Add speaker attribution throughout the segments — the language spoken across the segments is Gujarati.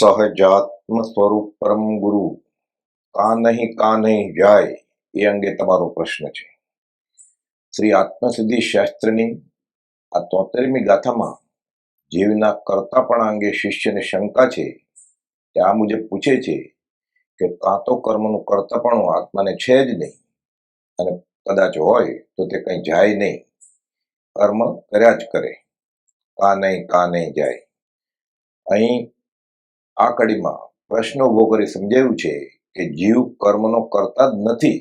Speaker 1: સહજાત્મ સ્વરૂપ પરમ ગુરુ. કા નહીં કા નહીં જાય, એ અંગે તમારો પ્રશ્ન છે. શ્રી આત્મસિદ્ધિ શાસ્ત્રની આ તોતેરમી ગાથામાં જીવના કરતાપણા અંગે શિષ્યને શંકા છે, તે આ મુજબ પૂછે છે કે કાં તો કર્મનું કરતાપણું આત્માને છે જ નહીં, અને કદાચ હોય તો તે કંઈ જાય નહીં. કર્મ કર્યા જ કરે. કા નહીં કા નહીં જાય. અહીં આ કડીમાં પ્રશ્ન ઊભો કરી સમજાવ્યું છે કે જીવ કર્મનો કરતા જ નથી,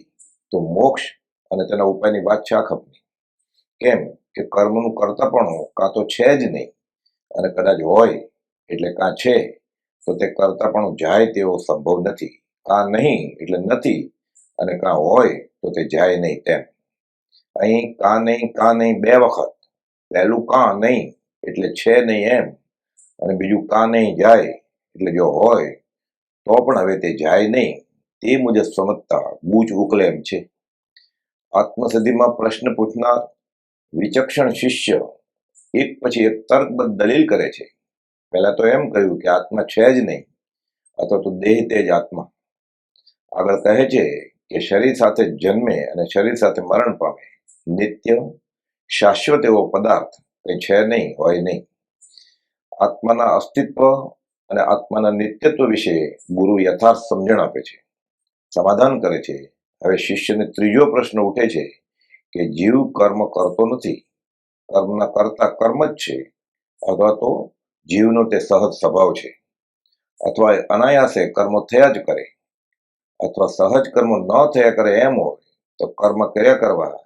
Speaker 1: તો મોક્ષ અને તેના ઉપાયની વાત છે ખપની. કેમ કે કર્મનું કરતા પણ કાં તો છે જ નહીં અને કદાચ હોય એટલે કાં છે, તો તે કરતા પણ જાય તેવો સંભવ નથી. કાં નહીં એટલે નથી અને કાં હોય તો તે જાય નહીં તેમ. અહીં કાં નહીં કાં નહીં બે વખત. પહેલું કાં નહીં એટલે છે નહીં એમ અને બીજું કાં નહીં જાય એટલે જો હોય, તો પણ હવે તે જાય નહીં. તે મુજબ સમજતા ગૂંચ ઉકલે એમ છે. આત્મસિદ્ધિમાં પ્રશ્ન પૂછનાર વિચક્ષણ શિષ્ય એક પછી એક તર્કબદ્ધ દલીલ કરે છે. પહેલા તો એમ કહ્યું કે આત્મા છે જ નહીં, અથવા તો દેહ તે જ આત્મા. આગળ કહે છે કે શરીર સાથે જન્મે અને શરીર સાથે મરણ પામે નિત્ય શાશ્વત એવો પદાર્થ કંઈ છે નહીં, હોય નહીં. આત્માના અસ્તિત્વ અને આત્માના નિત્યત્વ વિશે ગુરુ યથાર્થ સમજણ આપે છે. સમાધાન કરે છે. હવે શિષ્યને ત્રીજો પ્રશ્ન ઉઠે છે કે જીવ કર્મ કરતો નથી. કર્મના કરતા કર્મ જ છે. અથવા તો જીવનો તે સહજ સ્વભાવ છે. અથવા અનાયાસે કર્મો થયા જ કરે. અથવા સહજ કર્મ ન થયા કરે એમ હોય, તો કર્મ કર્યા કરવા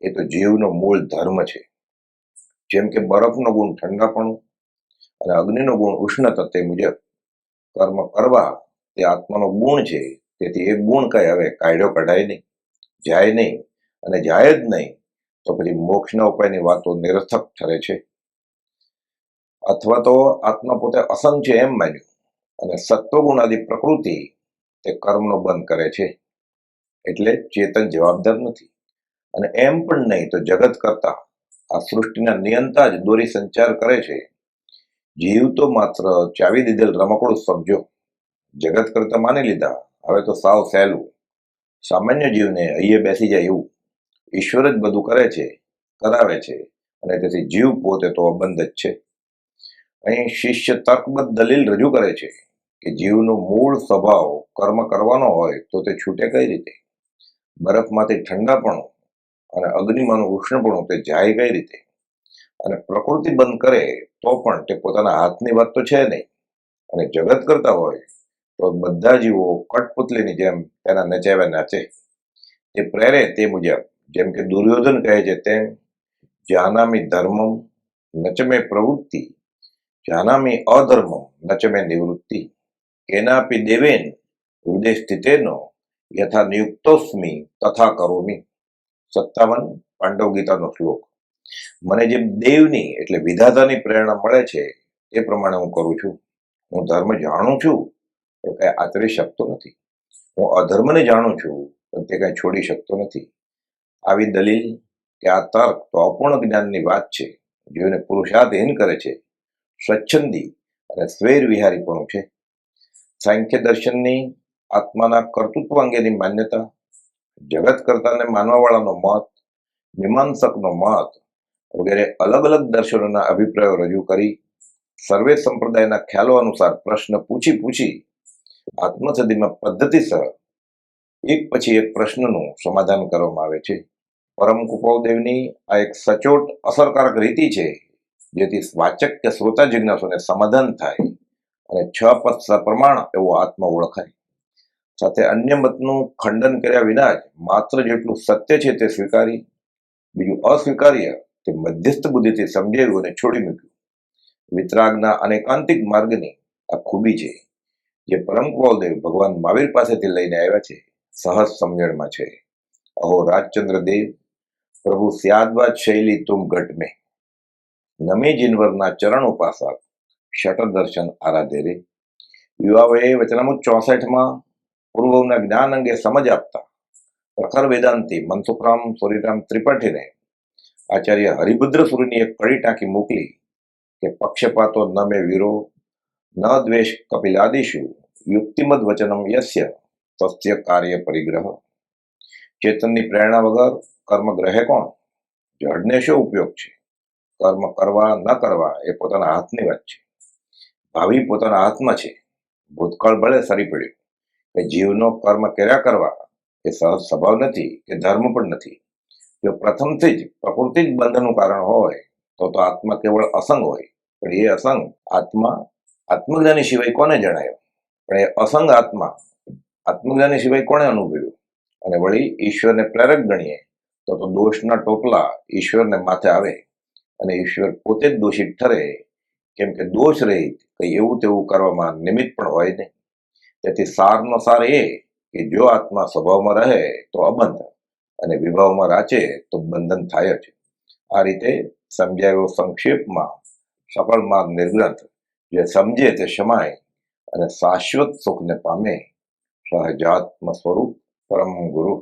Speaker 1: એ તો જીવનો મૂળ ધર્મ છે. જેમ કે બરફનો ગુણ ઠંડાપણું અને અગ્નિનો ગુણ ઉષ્ણતા તે મુજબ કર્મ કરવા તે આત્માનો ગુણ છે. તેથી એ ગુણ કઈ હવે કાયદો કઢાય નહીં, જાય નહીં અને જાય જ નહીં તો પછી મોક્ષના ઉપાયની વાતો નિરર્થક ઠરે છે. અથવા તો આત્મા પોતે અસંગ છે એમ માન્યું અને સત્વગુણાદી પ્રકૃતિ તે કર્મનો બંધ કરે છે. એટલે ચેતન જવાબદાર નથી અને એમ પણ નહીં તો જગત કરતા આ સૃષ્ટિના નિયંતા જ દોરી સંચાર કરે છે. જીવ તો માત્ર ચાવી દીધેલ રમકડું સમજો. જગત કરતા માની લીધા. હવે તો સાવ સહેલું. સામાન્ય જીવને અહીંયા બેસી જાય એવું. ઈશ્વર જ બધું કરે છે, કરાવે છે અને તેથી જીવ પોતે તો અબંધ જ છે. અહીં શિષ્ય તર્કબદ્ધ દલીલ રજૂ કરે છે કે જીવનો મૂળ સ્વભાવ કર્મ કરવાનો હોય તો તે છૂટે કઈ રીતે? બરફમાંથી ઠંડાપણું અને અગ્નિમાંનું ઉષ્ણપણું તે જાય કઈ રીતે? અને પ્રકૃતિ બંધ કરે તો પણ તે પોતાના હાથની વાત તો છે નહીં. અને જગત કરતા હોય તો બધા જીવો કઠપુતલીની જેમ તેના નચાવ્યા નાચે. તે પ્રેરે તે મુજબ, જેમ કે દુર્યોધન કહે છે તેમ, જાનામી ધર્મમ નચમે પ્રવૃત્તિ, જાનામી અધર્મમ નચમે નિવૃત્તિ. કેનાપી દેવેન હૃદય સ્થિતેનો યથા નિયુક્તોસ્મી તથા કરોમી. સત્તાવન પાંડવ ગીતાનો શ્લોક. મને જેમ દેવની એટલે વિધાતાની પ્રેરણા મળે છે, એ પ્રમાણે હું કરું છું. હું ધર્મ જાણું છું, તો કઈ આતરી શકતો નથી. હું અધર્મને જાણું છું, પણ તે કઈ છોડી શકતો નથી. આવી દલીલ કે આ તર્ક તો અપૂર્ણ જ્ઞાનની વાત છે જેઓને પુરુષાર્થહીન કરે છે. સ્વચ્છંદી અને સ્વૈર વિહારીપણું છે. સાંખ્ય દર્શનની આત્માના કર્તૃત્વ અંગેની માન્યતા, જગત કરતાને માનવાવાળાનો મત, મીમાંસકનો મત વગેરે અલગ અલગ દર્શનોના અભિપ્રાયો રજૂ કરી સર્વે સંપ્રદાયના ખ્યાલો અનુસાર પ્રશ્ન પૂછી પૂછી આત્મસદીમાં પદ્ધતિસર એક પછી એક પ્રશ્નનું સમાધાન કરવામાં આવે છે. પરમ કુપાવદેવની આ એક સચોટ, અસરકારક રીતિ છે, જેથી વાચક કે શ્રોતા જિજ્ઞાસુને સમાધાન થાય અને છ પદ પ્રમાણ એવો આત્મ ઓળખાય. સાથે અન્ય મતનું ખંડન કર્યા વિના જ માત્ર જેટલું સત્ય છે તે સ્વીકારી, બીજું અસ્વીકાર્ય તે મધ્યસ્થ બુદ્ધિથી સમજાવ્યું અને છોડી મૂક્યું. વિતરાગના અનેકાંતિક માર્ગની આ ખૂબી છે, જે પરમ કૃપાદેવ ભગવાન મહાવીર પાસેથી લઈને આવ્યા છે, સહજ સમજણમાં છે. અહો રાજચંદ્ર દેવ, પ્રભુ સ્યાદવાદ શૈલી તુમ ઘટ મે. નમે જિનવરના ચરણ ઉપાસક, શટર દર્શન આરાધે રે. યુવાઓએ વચનામું ચોસઠમાં પૂર્વના જ્ઞાન અંગે સમજ આપતા, પ્રખર વેદાંતિ મનસુખરામ સોરીરામ ત્રિપાઠીને આચાર્ય હરિભદ્ર સુરીની એક કડી ટાંકી મોકલી કે પક્ષપાતો ન મેં વીરો, ન દ્વેષ કપિલાદિષુ યુક્તિમદ વચનમ યસ્ય, તસ્ય કાર્ય પરિગ્રહ. ચેતનની પ્રેરણા વગર કર્મ ગ્રહે કોણ? જડને શો ઉપયોગ છે? કર્મ કરવા ન કરવા એ પોતાના હાથની વાત છે. ભાવિ પોતાના હાથમાં છે. ભૂતકાળ ભલે સરી પડ્યું. કે જીવનો કર્મ કર્યા કરવા એ સહજ સ્વભાવ નથી કે ધર્મ પણ નથી. જો પ્રથમથી જ પ્રકૃતિ જ બંધનું કારણ હોય, તો તો આત્મા કેવળ અસંગ હોય. પણ એ અસંગ આત્મા, આત્મજ્ઞાની સિવાય કોને જણાયો? પણ એ અસંગ આત્મા, આત્મજ્ઞાની સિવાય કોણે અનુભવ્યું? અને વળી ઈશ્વરને પ્રેરક ગણીએ, તો તો દોષના ટોપલા ઈશ્વરને માથે આવે. અને ઈશ્વર પોતે જ દોષિત ઠરે, કેમ કે દોષ રહિત કંઈ એવું તેવું કરવામાં નિમિત્ત પણ હોય નહીં. તેથી સારનો સાર એ કે જો આત્મા સ્વભાવમાં રહે, તો અબંધ. અને વિભાવમાં રાચે તો બંધન થાય જ. આ રીતે સમજાયો સંક્ષેપમાં સફળ માર્ગ નિર્ગ્રંથ જે સમજે તે શમાય અને શાશ્વત સુખને પામે સહજાત્મ સ્વરૂપ પરમ ગુરુ